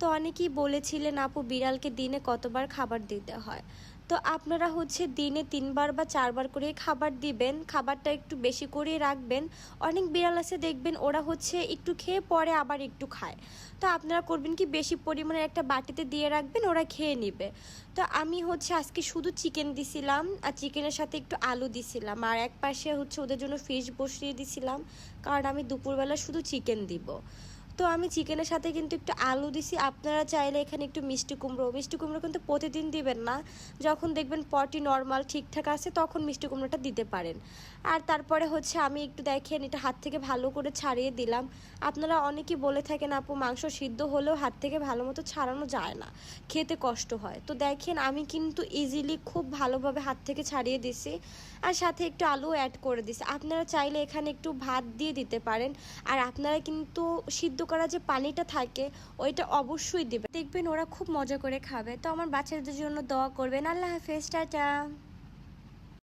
তো অনেকেই বলেছিলেন, আপু, বিড়ালকে দিনে কতবার খাবার দিতে হয়? তো আপনারা হচ্ছে দিনে তিনবার বা চারবার করে খাবার দিবেন, খাবারটা একটু বেশি করে রাখবেন। অনেক বিড়াল আছে, দেখবেন ওরা হচ্ছে একটু খেয়ে পরে আবার একটু খায়। তো আপনারা করবেন কি, বেশি পরিমাণে একটা বাটিতে দিয়ে রাখবেন, ওরা খেয়ে নেবে। তো আমি হচ্ছে আজকে শুধু চিকেন দিছিলাম, আর চিকেনের সাথে একটু আলু দিছিলাম, আর এক পাশে হচ্ছে ওদের জন্য ফিশ বসিয়ে দিছিলাম, কারণ আমি দুপুরবেলা শুধু চিকেন দিব। তো আমি চিকেনের সাথে কিন্তু একটু আলু দিছি। আপনারা চাইলে এখানে একটু মিষ্টি কুমড়ো মিষ্টি কুমড়ো কিন্তু প্রতিদিন দিবেন না। যখন দেখবেন পটি নর্মাল, ঠিকঠাক আছে, তখন মিষ্টি কুমড়োটা দিতে পারেন। আর তারপরে হচ্ছে আমি একটু দেখেন, এটা হাত থেকে ভালো করে ছাড়িয়ে দিলাম। আপনারা অনেকেই বলে থাকেন, আপু, মাংস সিদ্ধ হলেও হাত থেকে ভালো মতো ছাড়ানো যায় না। খেতে কষ্ট হয়। তো দেখেন, আমি কিন্তু ইজিলি খুব ভালোভাবে হাত থেকে ছাড়িয়ে দিছি। আর সাথে একটু আলু অ্যাড করে দিছি। আপনারা চাইলে এখানে একটু ভাত দিয়ে দিতে পারেন। আর আপনারা কিন্তু সিদ্ধ করা যে পানিটা থাকে, ওইটা অবশ্যই দেবে। দেখবেন ওরা খুব মজা করে খাবে। তো আমার বাচ্চাদের জন্য দোয়া করবেন। আল্লাহ হাফেজ, টাটা।